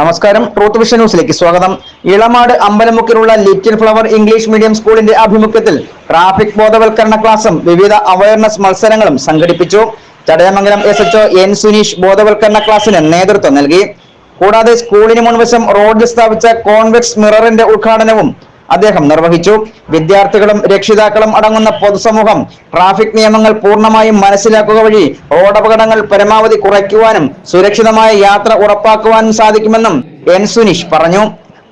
നമസ്കാരം. Truth vision ന്യൂസിലേക്ക് സ്വാഗതം. ഇളമാട് അമ്പലമുക്കിലുള്ള ലിറ്റിൽ ഫ്ലവർ ഇംഗ്ലീഷ് മീഡിയം സ്കൂളിന്റെ ആഭിമുഖ്യത്തിൽ ട്രാഫിക് ബോധവൽക്കരണ ക്ലാസും വിവിധ അവയർനെസ് മത്സരങ്ങളും സംഘടിപ്പിച്ചു. Chadayamangalam S H O N Suneesh ബോധവൽക്കരണ ക്ലാസിന് നേതൃത്വം നൽകി. കൂടാതെ സ്കൂളിന് മുൻവശം റോഡിൽ സ്ഥാപിച്ച കോൺവെക്സ് മിററിന്റെ ഉദ്ഘാടനവും അദ്ദേഹം നിർവഹിച്ചു. വിദ്യാർത്ഥികളും രക്ഷിതാക്കളും അടങ്ങുന്ന പൊതുസമൂഹം ട്രാഫിക് നിയമങ്ങൾ പൂർണമായും മനസ്സിലാക്കുക വഴി റോഡപകടങ്ങൾ പരമാവധി കുറയ്ക്കുവാനും സുരക്ഷിതമായ യാത്ര ഉറപ്പാക്കുവാനും സാധിക്കുമെന്നും എൻ സുനീഷ് പറഞ്ഞു.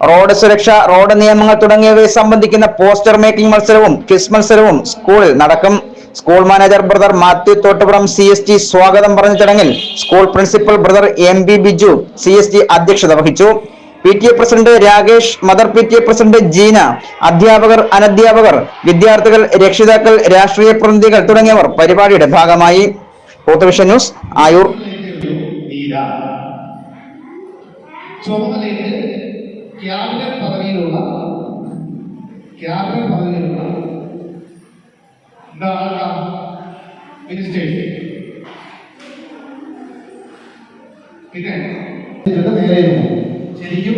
റോഡ് സുരക്ഷ റോഡ് നിയമങ്ങൾ തുടങ്ങിയവയെ സംബന്ധിക്കുന്ന പോസ്റ്റർ മേക്കിംഗ് മത്സരവും ക്വിസ് മത്സരവും സ്കൂളിൽ നടക്കും. School manager brother Mathew Thottupuram C S T സ്വാഗതം പറഞ്ഞ ചടങ്ങിൽ school principal brother M B Biju C S T അധ്യക്ഷത വഹിച്ചു. P T A president Rakesh mother P T A president Jeena അധ്യാപകർ അനധ്യാപകർ വിദ്യാർത്ഥികൾ രക്ഷിതാക്കൾ രാഷ്ട്രീയ പ്രതിനിധികൾ തുടങ്ങിയവർ പരിപാടിയുടെ ഭാഗമായി. പോത്തുവിഷൻ ന്യൂസ് ആയൂർ. ക്യാബിനറ്റ് പദവിയിലുള്ള ക്യാബിനറ്റ് നേരെ. ശരിക്കും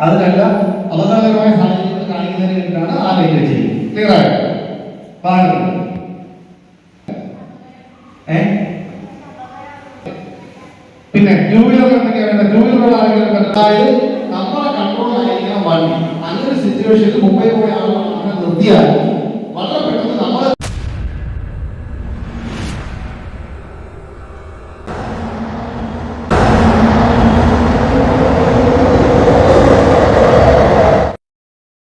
അതിനല്ല അപകടകരമായ സാഹചര്യങ്ങൾ കാണിക്കുന്നതിന് വേണ്ടിയിട്ടാണ് ആ ലൈറ്റ് ചെയ്യും ക്ലിയർ ആയോ? പിന്നെ ടൂ വീലർ നമ്മുടെ കൺട്രോൾ ആയിരിക്കണം വണ്ടി. അങ്ങനെ സിറ്റുവേഷനിൽ മുംബൈ പോയ ആളുകൾ